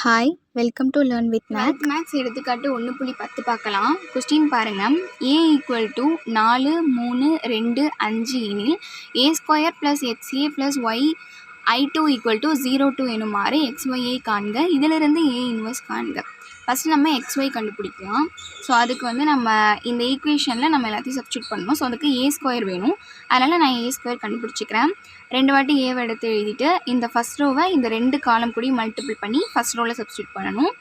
Hi welcome to learn with math maths maths எடுத்துக்காட்டு ஒன்று புள்ளி பத்து பார்க்கலாம். கொஸ்டின் பாருங்கள் ஏ ஈக்குவல் டு நாலு மூணு ரெண்டு அஞ்சு எனில் A square plus x A plus y I two equal to zero two எனுமாறு X ஒய்யை காண்க. இதிலிருந்து ஏ இன்வெர்ஸ் காண்க. ஃபஸ்ட்டு நம்ம எக்ஸ் ஒய் கண்டுபிடிக்கலாம். ஸோ அதுக்கு வந்து நம்ம இந்த ஈக்குவேஷனில் நம்ம எல்லாத்தையும் சப்ஸ்டியூட் பண்ணணும். ஸோ அதுக்கு ஏ ஸ்கொயர் வேணும். அதனால் நான் ஏ ஸ்கொயர் கண்டுபிடிச்சிக்கிறேன். ரெண்டு வாட்டி ஏவை எடுத்து எழுதிட்டு இந்த ஃபஸ்ட் ரோவை இந்த ரெண்டு காலம் கூடி மல்டிபிள் பண்ணி ஃபஸ்ட் ரோவில் சப்ஸ்டியூட் பண்ணணும்.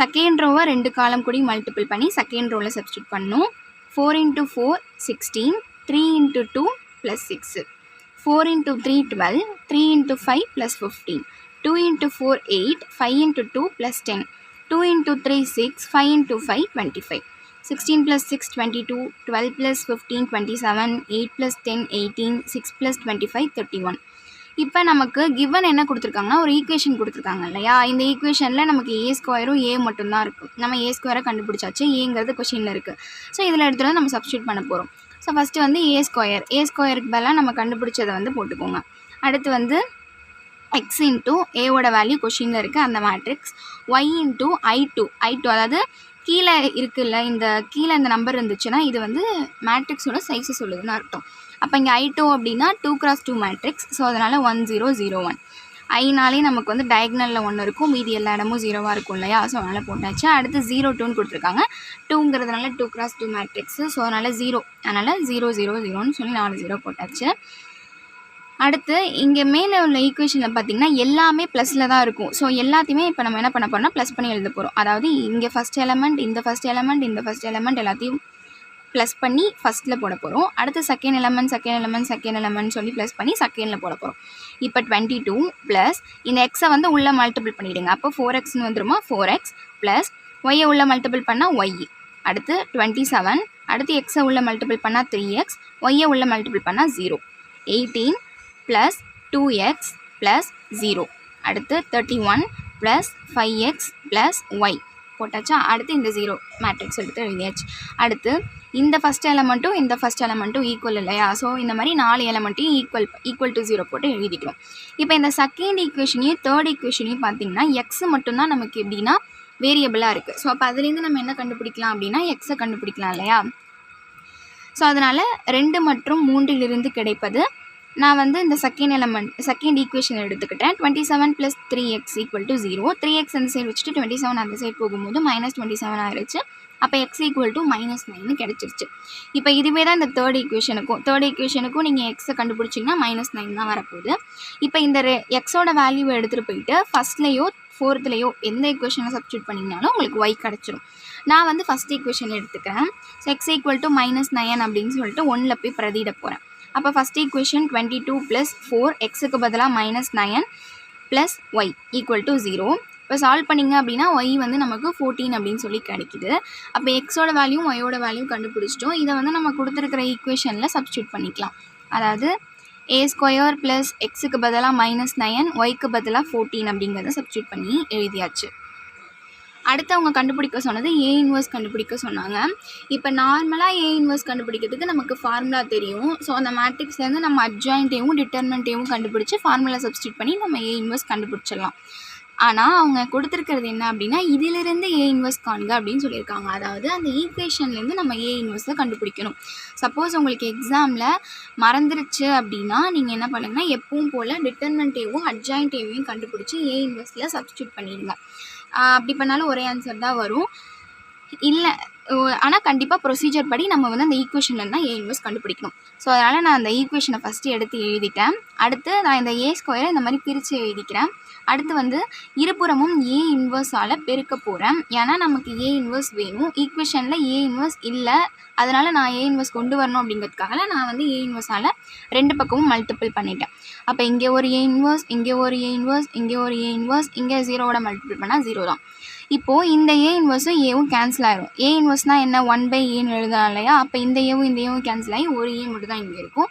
செகண்ட் ரோவை ரெண்டு காலம் கூடி மல்டிபிள் பண்ணி செகண்ட் ரோவில் சப்ஸ்டியூட் பண்ணணும். Four into four sixteen three into two plus six four into three twelve three into five plus fifteen two into four eight five into two plus ten two into three six five into five twenty five sixteen plus six twenty two twelve plus fifteen twenty seven eight plus ten eighteen six plus twenty five thirty one இப்போ நமக்கு given என்ன கொடுத்துருக்காங்கன்னா ஒரு equation கொடுத்துருக்காங்க இல்லையா? இந்த ஈக்குவேஷனில் நமக்கு ஏ ஸ்கொயரும் ஏ மட்டும்தான் இருக்கும். நம்ம ஏ ஸ்கொயரை கண்டுபிடிச்சாச்சு. ஏங்கிறது கொஷினில் இருக்குது ஸோ இதில் எடுத்துகிட்டு வந்து நம்ம சப்ஸ்டியூட் பண்ண போகிறோம் ஸோ ஃபஸ்ட்டு வந்து ஏ ஸ்கொயர் ஏ ஸ்கொயருக்கு பதிலாக நம்ம கண்டுபிடிச்சதை வந்து போட்டுக்கோங்க. அடுத்து வந்து எக்ஸ் இன்ட்டு ஏவோட வேல்யூ கொஷினில் இருக்குது அந்த matrix y into I two I two அதாவது கீழே இருக்குல்ல இந்த கீழே இந்த நம்பர் இருந்துச்சுன்னா இது வந்து மேட்ரிக்ஸோட சைஸை சொல்லுதுன்னு அர்த்தம். அப்போ இங்கே ஐ டூ அப்படின்னா two cross two matrix so அதனால் ஒன் ஜீரோ ஜீரோ ஒன் ஐனாலே நமக்கு வந்து டயக்னலில் ஒன்று இருக்கும். மீதி எல்லா இடமும் ஜீரோவாக இருக்கும் இல்லையா? ஸோ அதனால் போட்டாச்சு. அடுத்து ஜீரோ டூன்னு கொடுத்துருக்காங்க. டூங்கிறதுனால two cross two matrix so அதனால் ஜீரோ அதனால் ஜீரோ ஜீரோ ஜீரோன்னு சொல்லி நாலு ஜீரோ போட்டாச்சு. அடுத்து இங்கே மேலே உள்ள ஈக்குவேஷனில் பார்த்தீங்கன்னா எல்லாமே ப்ளஸில் தான் இருக்கும். ஸோ எல்லாத்தையுமே இப்போ நம்ம என்ன பண்ண போகிறோம்னா ப்ளஸ் பண்ணி எழுத போகிறோம் அதாவது இங்கே ஃபஸ்ட் எலமெண்ட் இந்த ஃபஸ்ட் எலமெண்ட் இந்த ஃபஸ்ட் எலமெண்ட் எல்லாத்தையும் ப்ளஸ் பண்ணி ஃபஸ்ட்டில் போட போகிறோம் அடுத்து second element second element second element சொல்லி ப்ளஸ் பண்ணி செகண்டில் போட போகிறோம் இப்போ டுவெண்ட்டி டூ ப்ளஸ் இந்த எக்ஸை வந்து உள்ளே மல்டிபிள் பண்ணிவிடுங்க அப்போ ஃபோர் எக்ஸ்னு வந்துருமா? ஃபோர் எக்ஸ் ப்ளஸ் ஒய்யை உள்ளே மல்டிபிள் பண்ணால் ஒய் அடுத்து டுவெண்ட்டி செவன் அடுத்து எக்ஸை உள்ளே மல்டிபிள் பண்ணால் த்ரீ எக்ஸ் ஒய்யை உள்ளே மல்டிபிள் பண்ணால் zero eighteen plus two x plus zero அடுத்து thirty one plus five x plus y போட்டாச்சா? அடுத்து இந்த ஜீரோ மேட்ரிக்ஸ் எடுத்து எழுதியாச்சு. அடுத்து இந்த ஃபஸ்ட் எலமெண்ட்டும் இந்த ஃபஸ்ட் எலமெண்ட்டும் ஈக்குவல் இல்லையா? ஸோ இந்த மாதிரி நாலு எலமெண்ட்டையும் ஈக்குவல் ஈக்குவல் டு ஜீரோ போட்டு எழுதிக்கிறோம் இப்போ இந்த செகண்ட் ஈக்குவேஷனையும் தேர்ட் ஈக்குவேஷனையும் பார்த்தீங்கன்னா எக்ஸ் மட்டும்தான் நமக்கு எப்படின்னா வேரியபிளாக இருக்குது ஸோ அப்போ அதுலேருந்து நம்ம என்ன கண்டுபிடிக்கலாம் அப்படின்னா எக்ஸை கண்டுபிடிக்கலாம் இல்லையா? ஸோ அதனால் ரெண்டு மற்றும் மூன்றிலிருந்து கிடைப்பது நான் வந்து இந்த செகண்ட் எலமெண்ட் செகண்ட் ஈக்குவேஷன் எடுத்துக்கிட்டேன். Twenty seven plus three x equal to zero three x அந்த சைடு வச்சுட்டு டுவெண்ட்டி செவன் அந்த சைடு போகும்போது மைனஸ் டுவெண்ட்டி செவன் ஆயிடுச்சு அப்போ x equal to minus nine கிடச்சிருச்சு. இப்போ இதுவே தான் இந்த தேர்ட் ஈக்குவேஷனுக்கும் தேர்ட் ஈக்குவேஷனுக்கும் நீங்கள் எக்ஸை கண்டுபிடிச்சிங்கன்னா மைனஸ் நைன் தான் வரப்போகுது. இப்போ இந்த ரெ எக்ஸோட வேல்யூவை எடுத்துகிட்டு போயிட்டு ஃபஸ்ட்லேயோ ஃபோர்த்துலேயோ எந்த ஈக்குவேஷனை சப்ஸ்டியூட் பண்ணிங்கனாலும் உங்களுக்கு ஒய் கிடச்சிரும். நான் வந்து ஃபஸ்ட் ஈக்குவேஷன் எடுத்துக்கிறேன். So x equal to minus nine அப்படின்னு சொல்லிட்டு ஒன்றில் போய் பிரதிட போகிறேன் அப்போ first equation twenty two plus four எக்ஸுக்கு பதிலாக minus nine plus y equal to zero இப்போ சால்வ் பண்ணிங்க அப்படின்னா ஒய் வந்து நமக்கு ஃபோர்டீன் அப்படின்னு சொல்லி கிடைக்குது. அப்போ எக்ஸோட வேல்யூ ஒய்யோட வேல்யூ கண்டுபிடிச்சிட்டோம். இதை வந்து நம்ம கொடுத்துருக்கிற ஈக்குவேஷனில் சப்ஸ்டியூட் பண்ணிக்கலாம். அதாவது ஏ ஸ்கொயர் ப்ளஸ் எக்ஸுக்கு பதிலாக மைனஸ் நயன் ஒய்க்கு பதிலாக ஃபோர்டீன் அப்படிங்கிறத சப்ஸ்டியூட் பண்ணி எழுதியாச்சு. அடுத்து அவங்க கண்டுபிடிக்க சொன்னது ஏ இன்வர்ஸ் கண்டுபிடிக்க சொன்னாங்க. இப்போ நார்மலாக ஏ இன்வர்ஸ் கண்டுபிடிக்கிறதுக்கு நமக்கு ஃபார்முலா தெரியும். ஸோ அந்த மேட்ரிக்ஸ்லேருந்து நம்ம அட்ஜாயிண்ட்டையும் டிட்டர்மெண்ட்டையும் கண்டுபிடிச்சி ஃபார்முலா சப்ஸ்டியூட் பண்ணி நம்ம ஏ இன்வர்ஸ் கண்டுபிடிச்சிடலாம். ஆனால் அவங்க கொடுத்துருக்கிறது என்ன அப்படின்னா இதிலிருந்து ஏ இன்வெஸ்ட் காண்க அப்படின்னு சொல்லியிருக்காங்க. அதாவது அந்த ஈக்குவேஷன்லேருந்து நம்ம ஏ இன்வெஸ்ட்டை கண்டுபிடிக்கணும். சப்போஸ் உங்களுக்கு எக்ஸாமில் மறந்துருச்சு அப்படின்னா நீங்கள் என்ன பண்ணுங்கன்னா எப்பவும் போல் டிட்டர்மெண்ட்டையும் அட்ஜாயின்ட்டையும் கண்டுபிடிச்சி ஏ இன்வெஸ்ட்டில் சப்ஸ்டியூட் பண்ணிடுங்க. அப்படி பண்ணாலும் ஒரே ஆன்சர் தான் வரும். இல்லை ஆனால் கண்டிப்பாக ப்ரொசீஜர் படி நம்ம வந்து அந்த ஈக்குவேஷனில் தான் ஏ இன்வெஸ்ட் கண்டுபிடிக்கணும். ஸோ அதனால் நான் அந்த ஈக்குவேஷனை ஃபஸ்ட்டு எடுத்து எழுதிட்டேன். அடுத்து நான் இந்த ஏ ஸ்கொயரை இந்த மாதிரி பிரித்து எழுதிக்கிறேன். அடுத்து வந்து இருபுறமும் ஏ இன்வர்ஸால் பெருக்க போகிறேன் ஏன்னா நமக்கு ஏ இன்வர்ஸ் வேணும். ஈக்குவேஷனில் ஏ இன்வர்ஸ் இல்லை. அதனால் நான் ஏ இன்வர்ஸ் கொண்டு வரணும் அப்படிங்கிறதுக்காக நான் வந்து ஏ இன்வர்ஸால் ரெண்டு பக்கமும் மல்டிபிள் பண்ணிட்டேன். அப்போ இங்கே ஒரு ஏ இன்வர்ஸ் இங்கே ஒரு ஏ இன்வர்ஸ் இங்கே ஒரு ஏ இன்வர்ஸ் இங்கே ஜீரோவோட மல்டிபிள் பண்ணால் ஜீரோ தான். இப்போது இந்த ஏ இன்வர்ஸும் ஏவும் கேன்சல் ஆயிரும். ஏ இன்வர்ஸ்னால் என்ன? ஒன் பை ஏன்னு எழுதலாம் இல்லையா? அப்போ இந்த ஏவும் இந்த ஏவும் கேன்சல் ஆகி ஒரு ஏ மட்டும் தான் இங்கே இருக்கும்.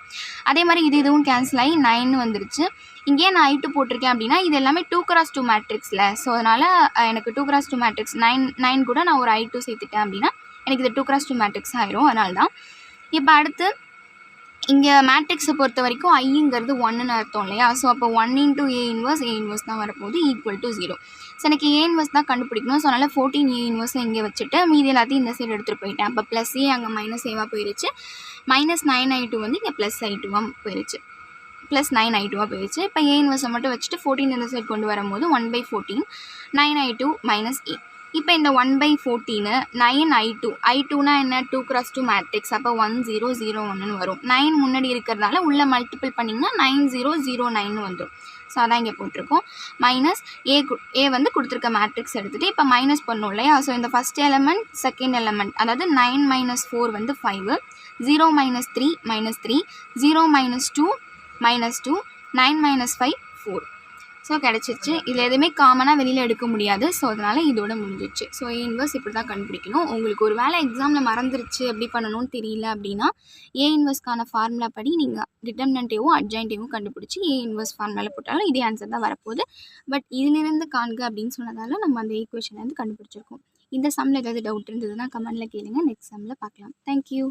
அதே மாதிரி இது இதுவும் கேன்சல் ஆகி நைன் வந்துருச்சு. இங்கேயே நான் ஐட்டு போட்டிருக்கேன் அப்படின்னா இது எல்லாமே டூ கிராஸ் டூ மேட்ரிக்ஸில் ஸோ அதனால் எனக்கு two cross two matrix nine nine கூட நான் ஒரு ஐ டூ சேர்த்துட்டேன் அப்படின்னா எனக்கு இது டூ கிராஸ் டூ மேட்ரிக்ஸ் ஆயிரும். அதனால தான் இப்போ அடுத்து இங்கே மேட்ரிக்ஸை பொறுத்த வரைக்கும் ஐங்கிறது ஒன்றுன்னு அர்த்தம் இல்லையா? ஸோ அப்போ one into A inverse A inverse தான் வரப்போகுது ஈக்குவல் டு ஜீரோ ஸோ எனக்கு ஏ இன்வர்ஸ் தான் கண்டுபிடிக்கணும். ஸோ அதனால் ஃபோர்டீன் ஏ இன்வர்ஸ் இங்கே வச்சுட்டு மீதி எல்லாத்தையும் இந்த சைடு எடுத்துகிட்டு போயிட்டேன். அப்போ ப்ளஸ் ஏ அங்கே மைனஸ் ஏவாக போயிருச்சு. மைனஸ் நைன் ஐ டூ வந்து இங்கே ப்ளஸ் ஐ டூவாக போயிருச்சு. ப்ளஸ் நைன் ஐ டூவாக போயிருச்சு. இப்போ ஏ இன்வர்ஸை மட்டும் வச்சுட்டு ஃபோர்டீன் இந்த சைடு கொண்டு வரும்போது one by fourteen nine I two minus A இப்போ இந்த one by fourteen nine I two I டூனா என்ன? டூ கிராஸ் டூ மேட்ரிக்ஸ் அப்போ ஒன் ஜீரோ ஜீரோ ஒன்றுன்னு வரும். நைன் முன்னாடி இருக்கிறதால உள்ளே மல்டிபிள் பண்ணிங்கன்னா நைன் ஜீரோ ஜீரோ நைன் வந்துடும் ஸோ அதான் இங்கே போட்டிருக்கோம். மைனஸ் ஏ ஏ வந்து கொடுத்துருக்க மேட்ரிக்ஸ் எடுத்துகிட்டு இப்போ மைனஸ் பண்ணோம் இல்லையா? ஸோ இந்த ஃபஸ்ட் எலமெண்ட் செகண்ட் எலமெண்ட் அதாவது நைன் மைனஸ் ஃபோர் வந்து five zero minus three minus three zero minus two minus two nine minus five four so கிடச்சிருச்சு. இதில் எதுவுமே காமனாக வெளியில் எடுக்க முடியாது. ஸோ அதனால் இதோட முடிஞ்சிச்சு ஸோ ஏ இன்வர்ஸ் இப்படி தான் கண்டுபிடிக்கணும். உங்களுக்கு ஒரு வேலை எக்ஸாமில் மறந்துருச்சு எப்படி பண்ணணும்னு தெரியல அப்படின்னா ஏ இன்வர்ஸ்க்கான ஃபார்முலா படி நீங்கள் டிட்டர்மினன்ட்டேவும் அட்ஜாயின்ட்டேவும் கண்டுபிடிச்சி ஏ இன்வர்ஸ் ஃபார்முலாவில் போட்டாலும் இதே ஆன்சர் தான் வரப்போகுது. பட் இதிலிருந்து காண்க அப்படின்னு சொன்னதால நம்ம அந்த ஈக்குவேஷன் வந்து கண்டுபிடிச்சிருக்கோம். இந்த சம்மில் ஏதாவது டவுட் இருந்ததுன்னா கமெண்ட்டில் கேளுங்க. நெக்ஸ்ட் சம்மில் பார்க்கலாம். தேங்க்யூ